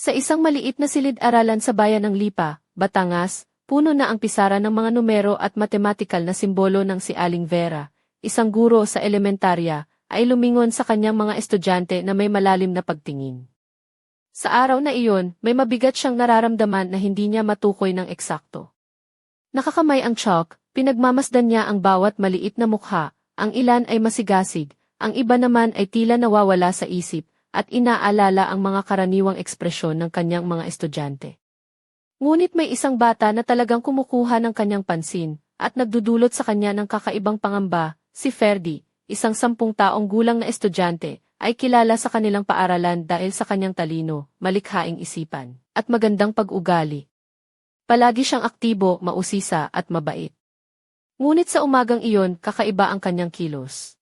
Sa isang maliit na silid-aralan sa bayan ng Lipa, Batangas, puno na ang pisara ng mga numero at matematikal na simbolo ng si Aling Vera, isang guro sa elementarya, ay lumingon sa kanyang mga estudyante na may malalim na pagtingin. Sa araw na iyon, may mabigat siyang nararamdaman na hindi niya matukoy ng eksakto. Nakakamay ang chalk, pinagmamasdan niya ang bawat maliit na mukha, ang ilan ay masigasig, ang iba naman ay tila nawawala sa isip, at inaalala ang mga karaniwang ekspresyon ng kanyang mga estudyante. Ngunit may isang bata na talagang kumukuha ng kanyang pansin, at nagdudulot sa kanya ng kakaibang pangamba, si Ferdi, isang sampung taong gulang na estudyante, ay kilala sa kanilang paaralan dahil sa kanyang talino, malikhaing isipan, at magandang pag-ugali. Palagi siyang aktibo, mausisa at mabait. Ngunit sa umagang iyon, kakaiba ang kanyang kilos.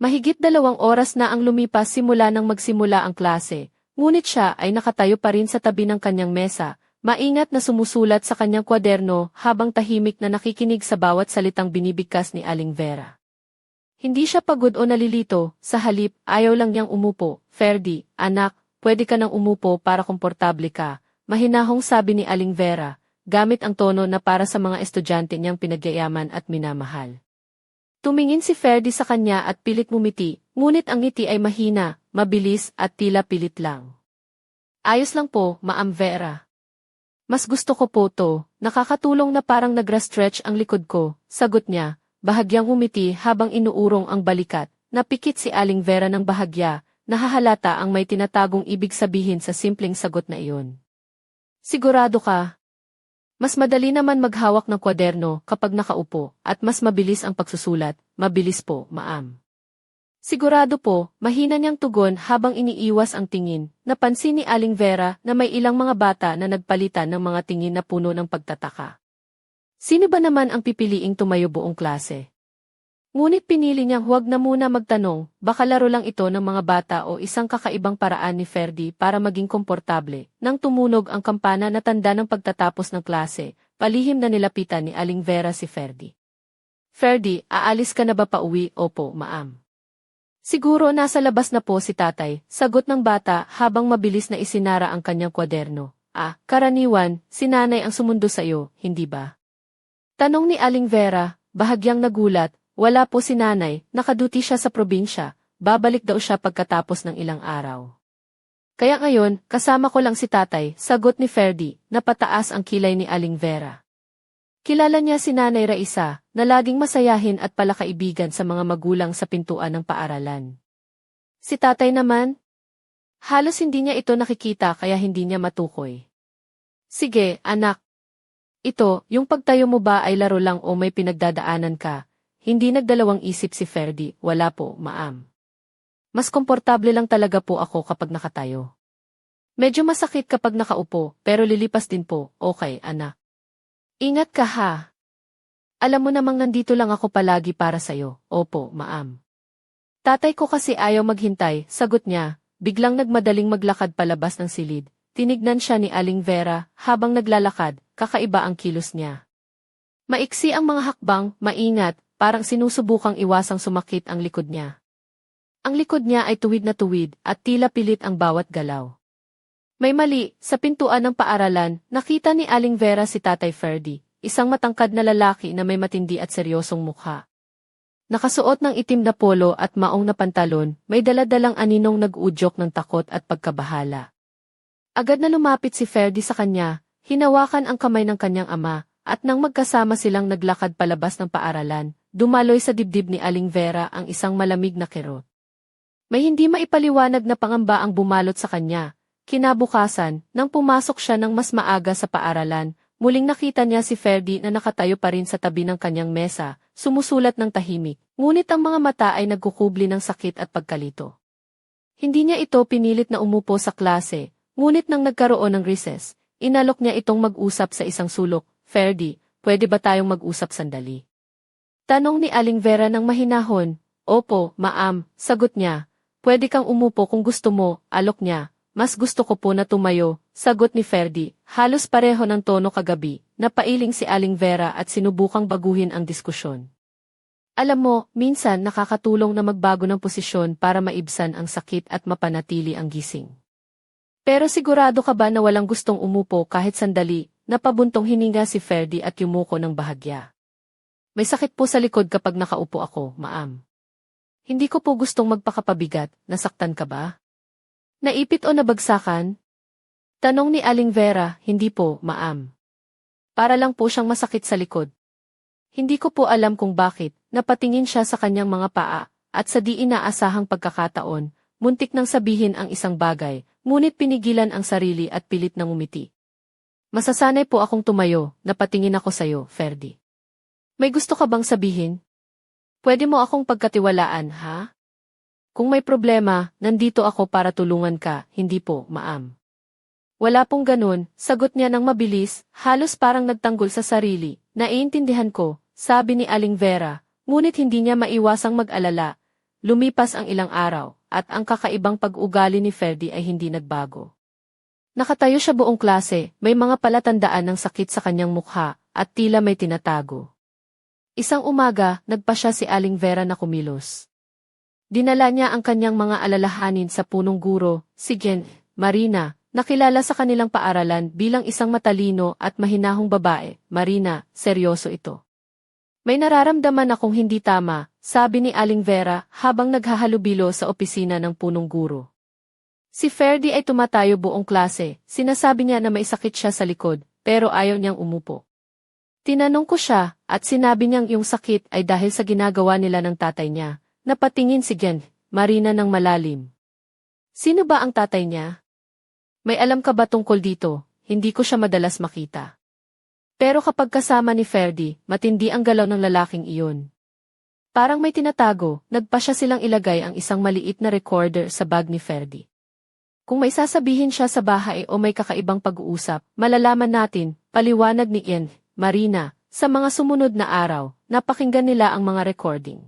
Mahigit dalawang oras na ang lumipas simula nang magsimula ang klase, ngunit siya ay nakatayo pa rin sa tabi ng kanyang mesa, maingat na sumusulat sa kanyang kwaderno habang tahimik na nakikinig sa bawat salitang binibigkas ni Aling Vera. Hindi siya pagod o nalilito, sa halip, ayaw lang niyang umupo. Ferdi, anak, pwede ka nang umupo para komportable ka, mahinahong sabi ni Aling Vera, gamit ang tono na para sa mga estudyante niyang pinagyayaman at minamahal. Tumingin si Ferdi sa kanya at pilit ngumiti, ngunit ang ngiti ay mahina, mabilis at tila pilit lang. Ayos lang po, Maam Vera. Mas gusto ko po to, nakakatulong na parang nagra-stretch ang likod ko, sagot niya, bahagyang ngumiti habang inuurong ang balikat, napikit si Aling Vera ng bahagya, nahahalata ang may tinatagong ibig sabihin sa simpleng sagot na iyon. Sigurado ka, mas madali naman maghawak ng kwaderno kapag nakaupo at mas mabilis ang pagsusulat, mabilis po, maam. Sigurado po, mahina niyang tugon habang iniiwas ang tingin, napansin ni Aling Vera na may ilang mga bata na nagpalitan ng mga tingin na puno ng pagtataka. Sino ba naman ang pipiliing tumayo buong klase? Ngunit pinili niyang huwag na muna magtanong, baka laro lang ito ng mga bata o isang kakaibang paraan ni Ferdi para maging komportable. Nang tumunog ang kampana na tanda ng pagtatapos ng klase, palihim na nilapitan ni Aling Vera si Ferdi. Ferdi, aalis ka na ba pa uwi? Opo, maam. Siguro nasa labas na po si tatay, sagot ng bata habang mabilis na isinara ang kanyang kwaderno. Ah, karaniwan, si nanay ang sumundo sa iyo, hindi ba? Tanong ni Aling Vera, bahagyang nagulat, wala po si nanay, nakaduti siya sa probinsya, babalik daw siya pagkatapos ng ilang araw. Kaya ngayon, kasama ko lang si tatay, sagot ni Ferdi, na pataas ang kilay ni Aling Vera. Kilala niya si Nanay Raisa, na laging masayahin at palakaibigan sa mga magulang sa pintuan ng paaralan. Si tatay naman, halos hindi niya ito nakikita kaya hindi niya matukoy. Sige, anak. Ito, yung pagtayo mo ba ay laro lang o may pinagdadaanan ka, hindi nagdalawang isip si Ferdi, wala po, maam. Mas komportable lang talaga po ako kapag nakatayo. Medyo masakit kapag nakaupo, pero lilipas din po, okay, anak. Ingat ka ha. Alam mo namang nandito lang ako palagi para sa'yo, opo, maam. Tatay ko kasi ayaw maghintay, sagot niya, biglang nagmadaling maglakad palabas ng silid. Tinignan siya ni Aling Vera, habang naglalakad, kakaiba ang kilos niya. Maiksi ang mga hakbang, maingat, parang sinusubukang iwasang sumakit ang likod niya. Ang likod niya ay tuwid na tuwid at tila pilit ang bawat galaw. May mali, sa pintuan ng paaralan, nakita ni Aling Vera si Tatay Ferdi, isang matangkad na lalaki na may matindi at seryosong mukha. Nakasuot ng itim na polo at maong na pantalon, may daladalang aninong nag-udyok ng takot at pagkabahala. Agad na lumapit si Ferdi sa kanya, hinawakan ang kamay ng kanyang ama, at nang magkasama silang naglakad palabas ng paaralan, Dumaloy sa dibdib ni Aling Vera ang isang malamig na kirot. May hindi maipaliwanag na pangamba ang bumalot sa kanya. Kinabukasan, nang pumasok siya ng mas maaga sa paaralan, muling nakita niya si Ferdi na nakatayo pa rin sa tabi ng kanyang mesa, sumusulat ng tahimik, ngunit ang mga mata ay nagkukubli ng sakit at pagkalito. Hindi niya ito pinilit na umupo sa klase, ngunit nang nagkaroon ng recess, inalok niya itong mag-usap sa isang sulok, Ferdi, pwede ba tayong mag-usap sandali? Tanong ni Aling Vera ng mahinahon. Opo, maam, sagot niya. Pwede kang umupo kung gusto mo, alok niya. Mas gusto ko po na tumayo, sagot ni Ferdi. Halos pareho ng tono kagabi, napailing si Aling Vera at sinubukang baguhin ang diskusyon. Alam mo, minsan nakakatulong na magbago ng posisyon para maibsan ang sakit at mapanatili ang gising. Pero sigurado ka ba na walang gustong umupo kahit sandali, napabuntong hininga si Ferdy at yumuko ng bahagya. May sakit po sa likod kapag nakaupo ako, maam. Hindi ko po gustong magpakapabigat, nasaktan ka ba? Naipit o nabagsakan? Tanong ni Aling Vera, hindi po, maam. Para lang po siyang masakit sa likod. Hindi ko po alam kung bakit, napatingin siya sa kanyang mga paa, at sa di inaasahang pagkakataon, muntik nang sabihin ang isang bagay, ngunit pinigilan ang sarili at pilit nang umiti. Masasanay po akong tumayo, napatingin ako sa'yo, Ferdy. May gusto ka bang sabihin? Pwede mo akong pagkatiwalaan, ha? Kung may problema, nandito ako para tulungan ka, hindi po, maam. Wala pong ganun, sagot niya ng mabilis, halos parang nagtanggol sa sarili. Naiintindihan ko, sabi ni Aling Vera, ngunit hindi niya maiwasang mag-alala. Lumipas ang ilang araw, at ang kakaibang pag-ugali ni Ferdy ay hindi nagbago. Nakatayo siya buong klase, may mga palatandaan ng sakit sa kanyang mukha, at tila may tinatago. Isang umaga, nagpa siya si Aling Vera na kumilos. Dinala niya ang kanyang mga alalahanin sa punong guro, si Jen, Marina, nakilala sa kanilang paaralan bilang isang matalino at mahinahong babae. Marina, seryoso ito. May nararamdaman akong hindi tama, sabi ni Aling Vera habang naghahalubilo sa opisina ng punong guro. Si Ferdy ay tumatayo buong klase, sinasabi niya na may sakit siya sa likod, pero ayaw niyang umupo. Tinanong ko siya, at sinabi niyang yung sakit ay dahil sa ginagawa nila ng tatay niya. Napatingin si Gen, Marina ng malalim. Sino ba ang tatay niya? May alam ka ba tungkol dito? Hindi ko siya madalas makita. Pero kapag kasama ni Ferdy, matindi ang galaw ng lalaking iyon. Parang may tinatago, nagpa siya silang ilagay ang isang maliit na recorder sa bag ni Ferdy. Kung may sasabihin siya sa bahay o may kakaibang pag-uusap, malalaman natin, paliwanag ni Ian, Marina, sa mga sumunod na araw, napakinggan nila ang mga recording.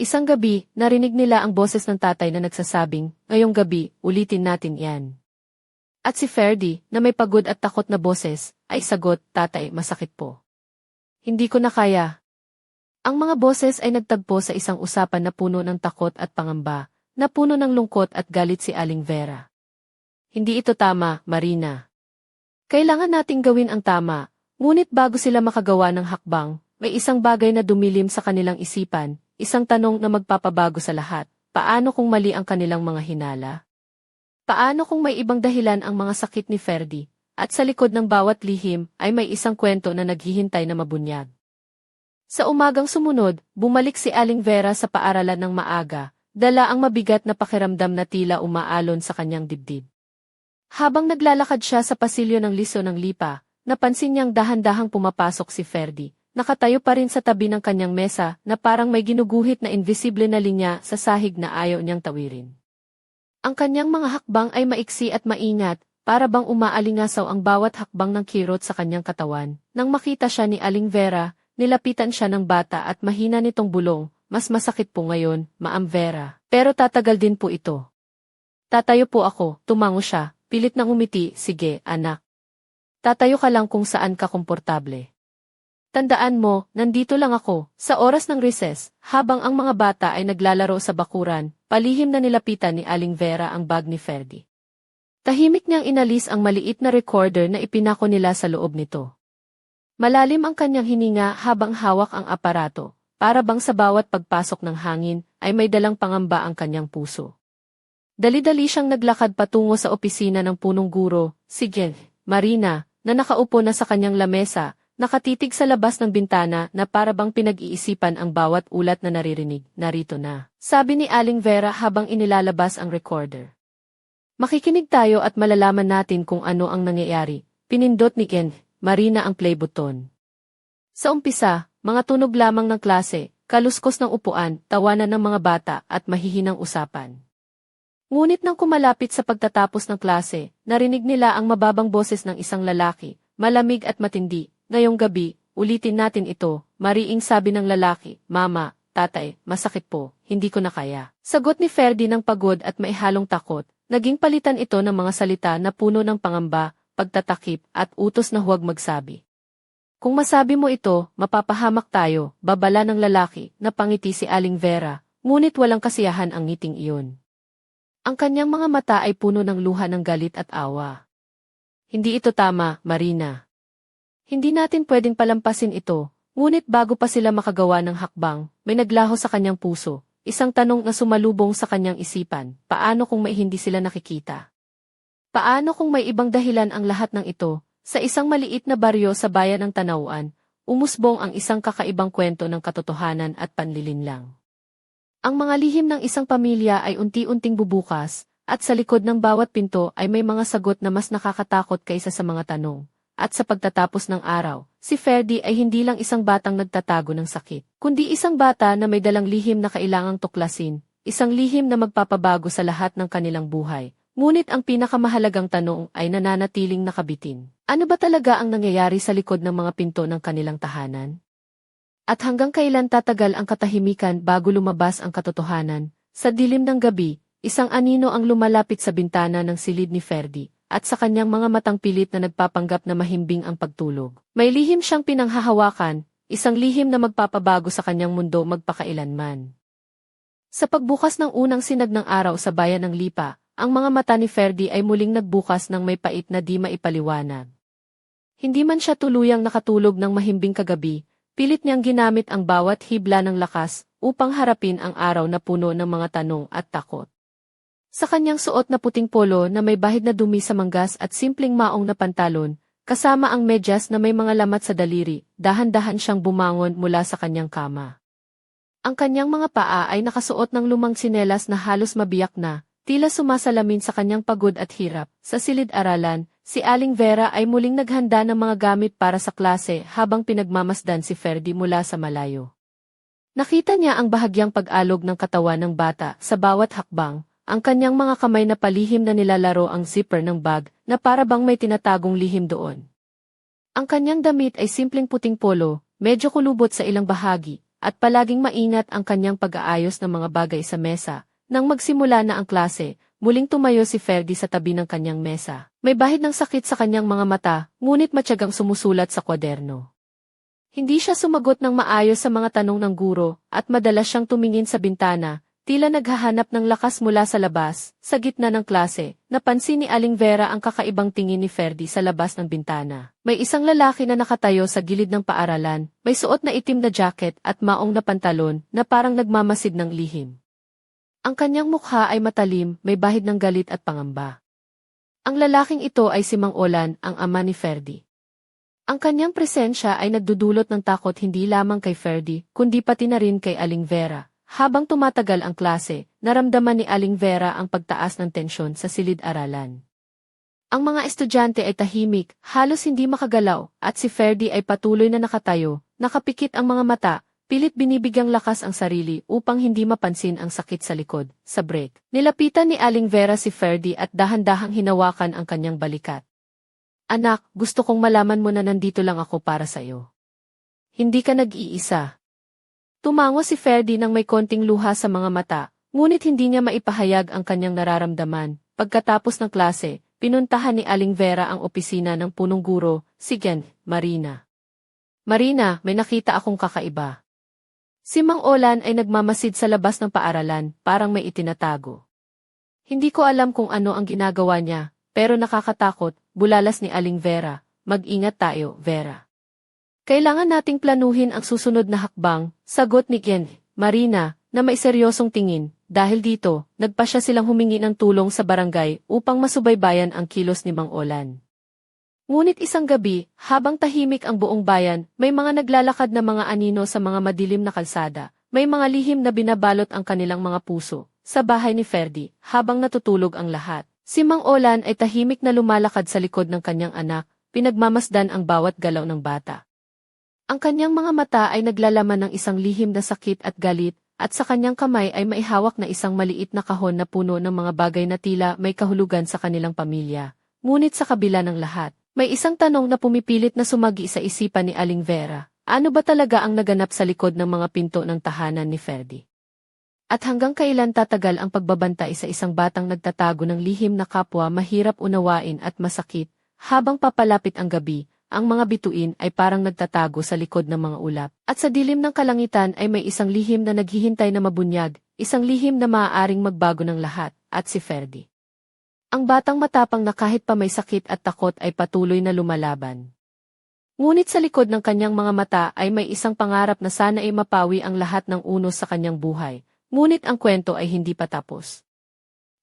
Isang gabi, narinig nila ang boses ng tatay na nagsasabing, ngayong gabi, ulitin natin yan. At si Ferdy, na may pagod at takot na boses, ay sagot, tatay, masakit po. Hindi ko na kaya. Ang mga boses ay nagtagpo sa isang usapan na puno ng takot at pangamba, na puno ng lungkot at galit si Aling Vera. Hindi ito tama, Marina. Kailangan nating gawin ang tama, ngunit bago sila makagawa ng hakbang, may isang bagay na dumilim sa kanilang isipan, isang tanong na magpapabago sa lahat. Paano kung mali ang kanilang mga hinala? Paano kung may ibang dahilan ang mga sakit ni Ferdy, at sa likod ng bawat lihim ay may isang kwento na naghihintay na mabunyag? Sa umagang sumunod, bumalik si Aling Vera sa paaralan ng maaga, Dala ang mabigat na pakiramdam na tila umaalon sa kanyang dibdib. Habang naglalakad siya sa pasilyo ng liso ng lipa, napansin niyang dahan-dahang pumapasok si Ferdy. Nakatayo pa rin sa tabi ng kanyang mesa na parang may ginuguhit na invisible na linya sa sahig na ayaw niyang tawirin. Ang kanyang mga hakbang ay maiksi at maingat, para bang umaalingasaw ang bawat hakbang ng kirot sa kanyang katawan. Nang makita siya ni Aling Vera, nilapitan siya ng bata at mahina nitong bulong, mas masakit po ngayon, Maam Vera. Pero tatagal din po ito. Tatayo po ako, tumango siya, pilit nang umiti, sige, anak. Tatayo ka lang kung saan ka komportable. Tandaan mo, nandito lang ako, sa oras ng recess, habang ang mga bata ay naglalaro sa bakuran, palihim na nilapitan ni Aling Vera ang bag ni Ferdy. Tahimik niyang inalis ang maliit na recorder na ipinako nila sa loob nito. Malalim ang kanyang hininga habang hawak ang aparato, para bang sa bawat pagpasok ng hangin ay may dalang pangamba ang kanyang puso. Dali-dali siyang naglakad patungo sa opisina ng punong guro, si Jen, Marina, na nakaupo na sa kanyang lamesa, nakatitig sa labas ng bintana na para bang pinag-iisipan ang bawat ulat na naririnig, narito na. Sabi ni Aling Vera habang inilalabas ang recorder. Makikinig tayo at malalaman natin kung ano ang nangyayari. Pinindot ni Ken, Marina ang play button. Sa umpisa, mga tunog lamang ng klase, kaluskos ng upuan, tawanan ng mga bata at mahihinang usapan. Ngunit nang kumalapit sa pagtatapos ng klase, narinig nila ang mababang boses ng isang lalaki, malamig at matindi. Ngayong gabi, ulitin natin ito, mariing sabi ng lalaki, Mama, tatay, masakit po, hindi ko na kaya. Sagot ni Ferdy ng pagod at maihalong takot, naging palitan ito ng mga salita na puno ng pangamba, pagtatakip, at utos na huwag magsabi. Kung masabi mo ito, mapapahamak tayo, babala ng lalaki, na pangiti si Aling Vera, ngunit walang kasiyahan ang ngiting iyon. Ang kanyang mga mata ay puno ng luha ng galit at awa. Hindi ito tama, Marina. Hindi natin pwedeng palampasin ito, ngunit bago pa sila makagawa ng hakbang, may naglaho sa kanyang puso, isang tanong na sumalubong sa kanyang isipan, paano kung may hindi sila nakikita? Paano kung may ibang dahilan ang lahat ng ito, sa isang maliit na baryo sa bayan ng Tanauan, umusbong ang isang kakaibang kwento ng katotohanan at panlilinlang. Ang mga lihim ng isang pamilya ay unti-unting bubukas, at sa likod ng bawat pinto ay may mga sagot na mas nakakatakot kaysa sa mga tanong. At sa pagtatapos ng araw, si Ferdi ay hindi lang isang batang nagtatago ng sakit, kundi isang bata na may dalang lihim na kailangang tuklasin, isang lihim na magpapabago sa lahat ng kanilang buhay. Ngunit ang pinakamahalagang tanong ay nananatiling nakabitin. Ano ba talaga ang nangyayari sa likod ng mga pinto ng kanilang tahanan? At hanggang kailan tatagal ang katahimikan bago lumabas ang katotohanan? Sa dilim ng gabi, isang anino ang lumalapit sa bintana ng silid ni Ferdi, at sa kanyang mga matang pilit na nagpapanggap na mahimbing ang pagtulog. May lihim siyang pinanghahawakan, isang lihim na magpapabago sa kanyang mundo magpakailanman. Sa pagbukas ng unang sinag ng araw sa bayan ng Lipa, ang mga mata ni Ferdi ay muling nagbukas ng may pait na di maipaliwanag. Hindi man siya tuluyang nakatulog ng mahimbing kagabi, pilit niyang ginamit ang bawat hibla ng lakas upang harapin ang araw na puno ng mga tanong at takot. Sa kanyang suot na puting polo na may bahid na dumi sa manggas at simpleng maong na pantalon, kasama ang medyas na may mga lamat sa daliri, dahan-dahan siyang bumangon mula sa kanyang kama. Ang kanyang mga paa ay nakasuot ng lumang sinelas na halos mabiyak na, tila sumasalamin sa kanyang pagod at hirap. Sa silid-aralan, si Aling Vera ay muling naghanda ng mga gamit para sa klase habang pinagmamasdan si Ferdi mula sa malayo. Nakita niya ang bahagyang pag-alog ng katawan ng bata sa bawat hakbang, ang kanyang mga kamay na palihim na nilalaro ang zipper ng bag na para bang may tinatagong lihim doon. Ang kanyang damit ay simpleng puting polo, medyo kulubot sa ilang bahagi, at palaging maingat ang kanyang pag-aayos ng mga bagay sa mesa. Nang magsimula na ang klase, muling tumayo si Ferdi sa tabi ng kanyang mesa. May bahid ng sakit sa kanyang mga mata, ngunit matyagang sumusulat sa kwaderno. Hindi siya sumagot ng maayos sa mga tanong ng guro, at madalas siyang tumingin sa bintana, tila naghahanap ng lakas mula sa labas, sa gitna ng klase, napansin ni Aling Vera ang kakaibang tingin ni Ferdi sa labas ng bintana. May isang lalaki na nakatayo sa gilid ng paaralan, may suot na itim na jacket at maong na pantalon na parang nagmamasid ng lihim. Ang kanyang mukha ay matalim, may bahid ng galit at pangamba. Ang lalaking ito ay si Mang Olan, ang ama ni Ferdi. Ang kanyang presensya ay nagdudulot ng takot hindi lamang kay Ferdi, kundi pati na rin kay Aling Vera. Habang tumatagal ang klase, naramdaman ni Aling Vera ang pagtaas ng tensyon sa silid-aralan. Ang mga estudyante ay tahimik, halos hindi makagalaw, at si Ferdi ay patuloy na nakatayo, nakapikit ang mga mata, pilit binibigyang lakas ang sarili upang hindi mapansin ang sakit sa likod, sa break. Nilapitan ni Aling Vera si Ferdi at dahan-dahang hinawakan ang kanyang balikat. Anak, gusto kong malaman mo na nandito lang ako para sa'yo. Hindi ka nag-iisa. Tumango si Ferdi nang may konting luha sa mga mata, ngunit hindi niya maipahayag ang kanyang nararamdaman. Pagkatapos ng klase, pinuntahan ni Aling Vera ang opisina ng punong guro, si Gen, Marina. Marina, may nakita akong kakaiba. Si Mang Olan ay nagmamasid sa labas ng paaralan, parang may itinatago. Hindi ko alam kung ano ang ginagawa niya, pero nakakatakot, bulalas ni Aling Vera. Mag-ingat tayo, Vera. Kailangan nating planuhin ang susunod na hakbang, sagot ni Ken, Marina, na may seryosong tingin. Dahil dito, nagpa siya silang humingi ng tulong sa barangay upang masubaybayan ang kilos ni Mang Olan. Ngunit isang gabi, habang tahimik ang buong bayan, may mga naglalakad na mga anino sa mga madilim na kalsada. May mga lihim na binabalot ang kanilang mga puso. Sa bahay ni Ferdi, habang natutulog ang lahat, si Mang Olan ay tahimik na lumalakad sa likod ng kanyang anak, pinagmamasdan ang bawat galaw ng bata. Ang kanyang mga mata ay naglalaman ng isang lihim na sakit at galit, at sa kanyang kamay ay maihawak na isang maliit na kahon na puno ng mga bagay na tila may kahulugan sa kanilang pamilya. Ngunit sa kabila ng lahat, may isang tanong na pumipilit na sumagi sa isipan ni Aling Vera. Ano ba talaga ang naganap sa likod ng mga pinto ng tahanan ni Ferdi? At hanggang kailan tatagal ang pagbabantay sa isang batang nagtatago ng lihim na kapwa mahirap unawain at masakit, habang papalapit ang gabi, ang mga bituin ay parang nagtatago sa likod ng mga ulap. At sa dilim ng kalangitan ay may isang lihim na naghihintay na mabunyag, isang lihim na maaaring magbago ng lahat. at si Ferdi. Ang batang matapang na kahit pa may sakit at takot ay patuloy na lumalaban. Ngunit sa likod ng kanyang mga mata ay may isang pangarap na sana ay mapawi ang lahat ng unos sa kanyang buhay, ngunit ang kwento ay hindi pa tapos.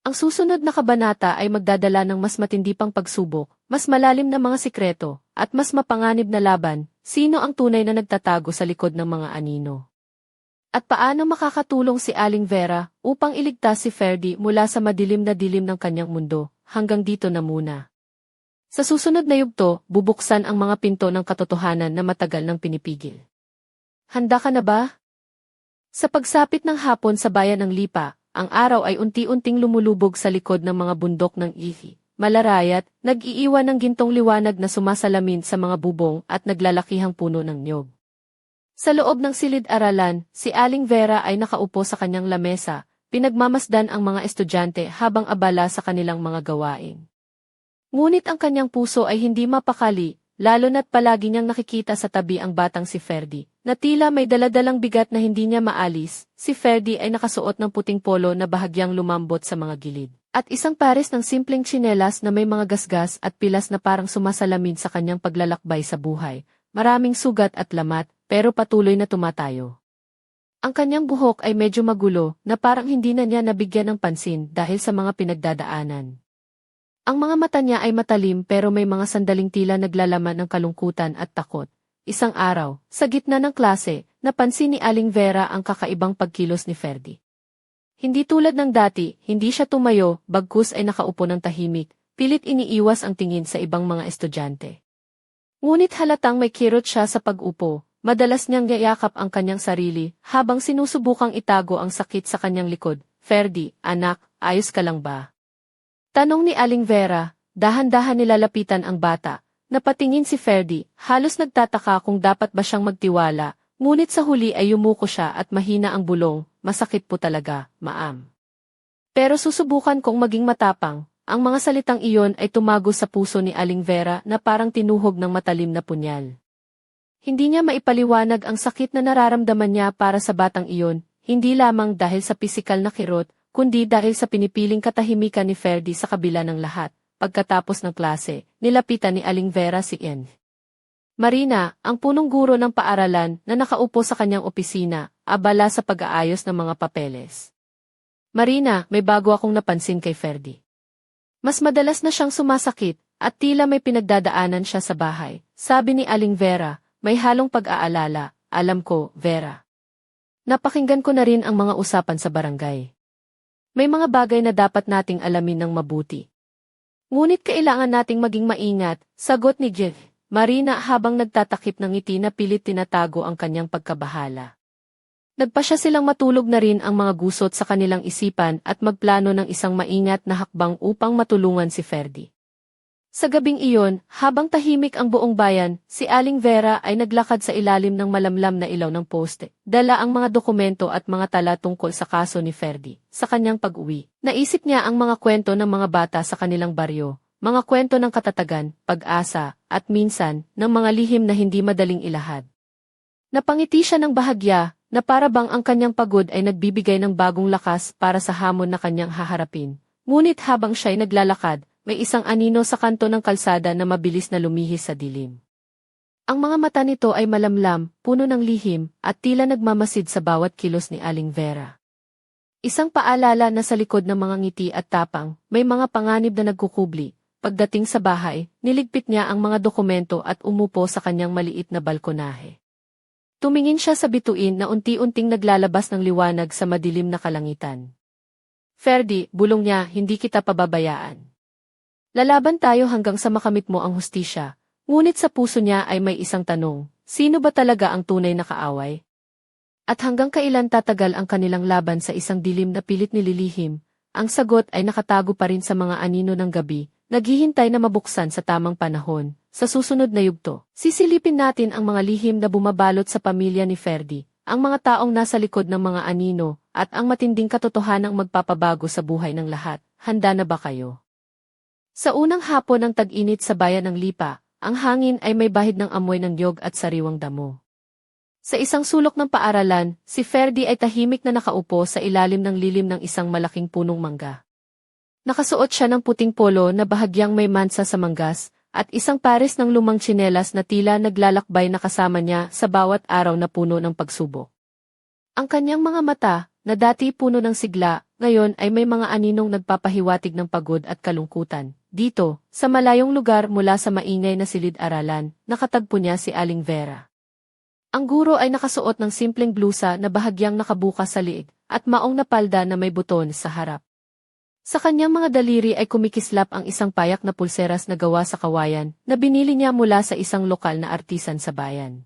Ang susunod na kabanata ay magdadala ng mas matindi pang pagsubok, mas malalim na mga sikreto, at mas mapanganib na laban, sino ang tunay na nagtatago sa likod ng mga anino. At paano makakatulong si Aling Vera upang iligtas si Ferdi mula sa madilim na dilim ng kanyang mundo, hanggang dito na muna. Sa susunod na yugto, bubuksan ang mga pinto ng katotohanan na matagal nang pinipigil. Handa ka na ba? Sa pagsapit ng hapon sa bayan ng Lipa, ang araw ay unti-unting lumulubog sa likod ng mga bundok ng Ihi. Malarayat, nag-iiwan ng gintong liwanag na sumasalamin sa mga bubong at naglalakihang puno ng niyog. Sa loob ng silid-aralan, si Aling Vera ay nakaupo sa kanyang lamesa, pinagmamasdan ang mga estudyante habang abala sa kanilang mga gawain. Ngunit ang kanyang puso ay hindi mapakali, lalo na't palagi niyang nakikita sa tabi ang batang si Ferdi, na tila may daladalang bigat na hindi niya maalis, si Ferdi ay nakasuot ng puting polo na bahagyang lumambot sa mga gilid. At isang pares ng simpleng tsinelas na may mga gasgas at pilas na parang sumasalamin sa kanyang paglalakbay sa buhay, maraming sugat at lamat, pero patuloy na tumatayo. Ang kanyang buhok ay medyo magulo na parang hindi na niya nabigyan ng pansin dahil sa mga pinagdadaanan. Ang mga mata niya ay matalim pero may mga sandaling tila naglalaman ng kalungkutan at takot. Isang araw, sa gitna ng klase, napansin ni Aling Vera ang kakaibang pagkilos ni Ferdi. Hindi tulad ng dati, hindi siya tumayo, bagkus ay nakaupo ng tahimik, pilit iniiwas ang tingin sa ibang mga estudyante. Ngunit halatang may kirot siya sa pag-upo, Madalas niyang yayakap ang kanyang sarili habang sinusubukang itago ang sakit sa kanyang likod. Ferdi, anak, ayos ka lang ba? Tanong ni Aling Vera, dahan-dahan nilalapitan ang bata. Napatingin si Ferdi, halos nagtataka kung dapat ba siyang magtiwala, ngunit sa huli ay yumuko siya at mahina ang bulong, masakit po talaga, maam. Pero susubukan kong maging matapang, ang mga salitang iyon ay tumago sa puso ni Aling Vera na parang tinuhog ng matalim na punyal. Hindi niya maipaliwanag ang sakit na nararamdaman niya para sa batang iyon, hindi lamang dahil sa pisikal na kirot, kundi dahil sa pinipiling katahimikan ni Ferdi sa kabila ng lahat. Pagkatapos ng klase, nilapitan ni Aling Vera si Ian. Marina, ang punong guro ng paaralan na nakaupo sa kanyang opisina, abala sa pag-aayos ng mga papeles. Marina, may bago akong napansin kay Ferdi. Mas madalas na siyang sumasakit, at tila may pinagdadaanan siya sa bahay, sabi ni Aling Vera, may halong pag-aalala, alam ko, Vera. Napakinggan ko na rin ang mga usapan sa barangay. May mga bagay na dapat nating alamin ng mabuti. Ngunit kailangan nating maging maingat, sagot ni Jeff, Marina habang nagtatakip ng ngiti na pilit tinatago ang kanyang pagkabahala. Nagpa siya silang matulog na rin ang mga gusot sa kanilang isipan at magplano ng isang maingat na hakbang upang matulungan si Ferdi. Sa gabing iyon, habang tahimik ang buong bayan, si Aling Vera ay naglakad sa ilalim ng malamlam na ilaw ng poste. Dala ang mga dokumento at mga tala tungkol sa kaso ni Ferdi. Sa kanyang pag-uwi, naisip niya ang mga kwento ng mga bata sa kanilang baryo, mga kwento ng katatagan, pag-asa, at minsan, ng mga lihim na hindi madaling ilahad. Napangiti siya ng bahagya, na para bang ang kanyang pagod ay nagbibigay ng bagong lakas para sa hamon na kanyang haharapin. Ngunit habang siya'y naglalakad, may isang anino sa kanto ng kalsada na mabilis na lumihis sa dilim. Ang mga mata nito ay malamlam, puno ng lihim, at tila nagmamasid sa bawat kilos ni Aling Vera. Isang paalala na sa likod ng mga ngiti at tapang, may mga panganib na nagkukubli. Pagdating sa bahay, niligpit niya ang mga dokumento at umupo sa kanyang maliit na balkonahe. Tumingin siya sa bituin na unti-unting naglalabas ng liwanag sa madilim na kalangitan. Ferdi, bulong niya, hindi kita pababayaan. Lalaban tayo hanggang sa makamit mo ang hustisya, ngunit sa puso niya ay may isang tanong, sino ba talaga ang tunay na kaaway? At hanggang kailan tatagal ang kanilang laban sa isang dilim na pilit nililihim, ang sagot ay nakatago pa rin sa mga anino ng gabi, naghihintay na mabuksan sa tamang panahon. Sa susunod na yugto, sisilipin natin ang mga lihim na bumabalot sa pamilya ni Ferdi, ang mga taong nasa likod ng mga anino, at ang matinding katotohanang magpapabago sa buhay ng lahat. Handa na ba kayo? Sa unang hapon ng tag-init sa bayan ng Lipa, ang hangin ay may bahid ng amoy ng yog at sariwang damo. Sa isang sulok ng paaralan, si Ferdi ay tahimik na nakaupo sa ilalim ng lilim ng isang malaking punong mangga. Nakasuot siya ng puting polo na bahagyang may mansa sa manggas, at isang pares ng lumang tsinelas na tila naglalakbay na kasama niya sa bawat araw na puno ng pagsubok. Ang kanyang mga mata, na dati puno ng sigla, ngayon ay may mga aninong nagpapahiwatig ng pagod at kalungkutan. Dito, sa malayong lugar mula sa maingay na silid-aralan, nakatagpo niya si Aling Vera. Ang guro ay nakasuot ng simpleng blusa na bahagyang nakabukas sa liig, at maong na palda na may buton sa harap. Sa kanyang mga daliri ay kumikislap ang isang payak na pulseras na gawa sa kawayan na binili niya mula sa isang lokal na artisan sa bayan.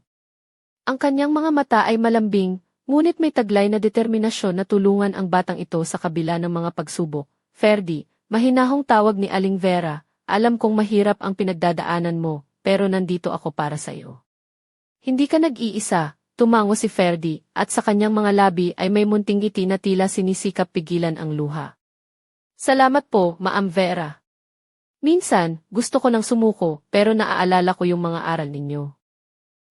Ang kanyang mga mata ay malambing, ngunit may taglay na determinasyon na tulungan ang batang ito sa kabila ng mga pagsubok. Ferdi, mahinahong tawag ni Aling Vera, alam kong mahirap ang pinagdadaanan mo, pero nandito ako para sa iyo. Hindi ka nag-iisa, tumango si Ferdi, at sa kanyang mga labi ay may munting ngiti na tila sinisikap pigilan ang luha. Salamat po, Maam Vera. Minsan, gusto ko nang sumuko, pero naaalala ko yung mga aral ninyo.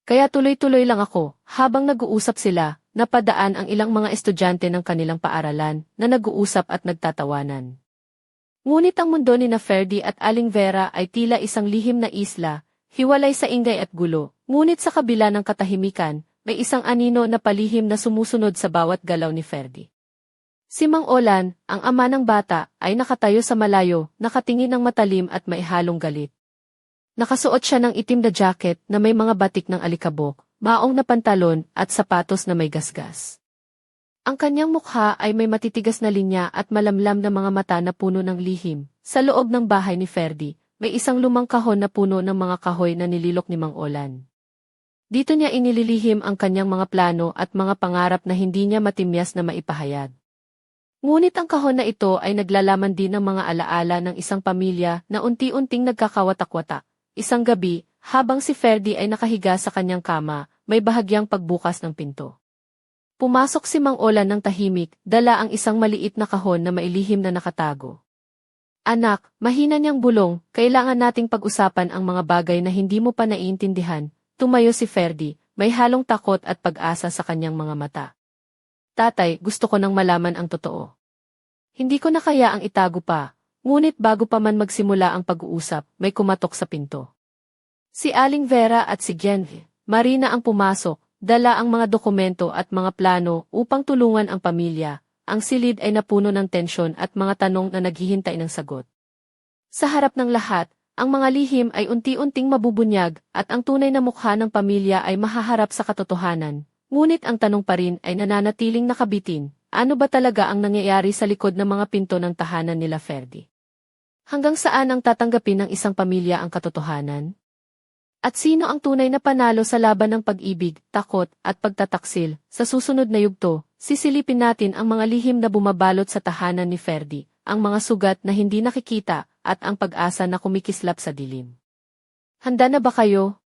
Kaya tuloy-tuloy lang ako, habang nag-uusap sila, napadaan ang ilang mga estudyante ng kanilang paaralan, na nag-uusap at nagtatawanan. Ngunit ang mundo ni na Ferdi at Aling Vera ay tila isang lihim na isla, hiwalay sa ingay at gulo, ngunit sa kabila ng katahimikan, may isang anino na palihim na sumusunod sa bawat galaw ni Ferdi. Si Mang Olan, ang ama ng bata, ay nakatayo sa malayo, nakatingin ng matalim at maihalong galit. Nakasuot siya ng itim na jacket na may mga batik ng alikabok, maong na pantalon at sapatos na may gasgas. Ang kanyang mukha ay may matitigas na linya at malamlam na mga mata na puno ng lihim. Sa loob ng bahay ni Ferdi, may isang lumang kahon na puno ng mga kahoy na nililok ni Mang Olan. Dito niya inililihim ang kanyang mga plano at mga pangarap na hindi niya matimyas na maipahayag. Ngunit ang kahon na ito ay naglalaman din ng mga alaala ng isang pamilya na unti-unting nagkakawatak-watak. Isang gabi, habang si Ferdi ay nakahiga sa kanyang kama, may bahagyang pagbukas ng pinto. Pumasok si Mang Olan ng tahimik, dala ang isang maliit na kahon na mailihim na nakatago. Anak, mahina niyang bulong, kailangan nating pag-usapan ang mga bagay na hindi mo pa naiintindihan. Tumayo si Ferdi, may halong takot at pag-asa sa kanyang mga mata. Tatay, gusto ko nang malaman ang totoo. Hindi ko na kaya ang itago pa, ngunit bago pa man magsimula ang pag-uusap, may kumatok sa pinto. Si Aling Vera at si Genve, Marina ang pumasok, dala ang mga dokumento at mga plano upang tulungan ang pamilya. Ang silid ay napuno ng tensyon at mga tanong na naghihintay ng sagot. Sa harap ng lahat, ang mga lihim ay unti-unting mabubunyag at ang tunay na mukha ng pamilya ay mahaharap sa katotohanan. Ngunit ang tanong pa rin ay nananatiling nakabitin, ano ba talaga ang nangyayari sa likod ng mga pinto ng tahanan nila Ferdi? Hanggang saan ang tatanggapin ng isang pamilya ang katotohanan? At sino ang tunay na panalo sa laban ng pag-ibig, takot, at pagtataksil? Sa susunod na yugto, sisilipin natin ang mga lihim na bumabalot sa tahanan ni Ferdi, ang mga sugat na hindi nakikita, at ang pag-asa na kumikislap sa dilim. Handa na ba kayo?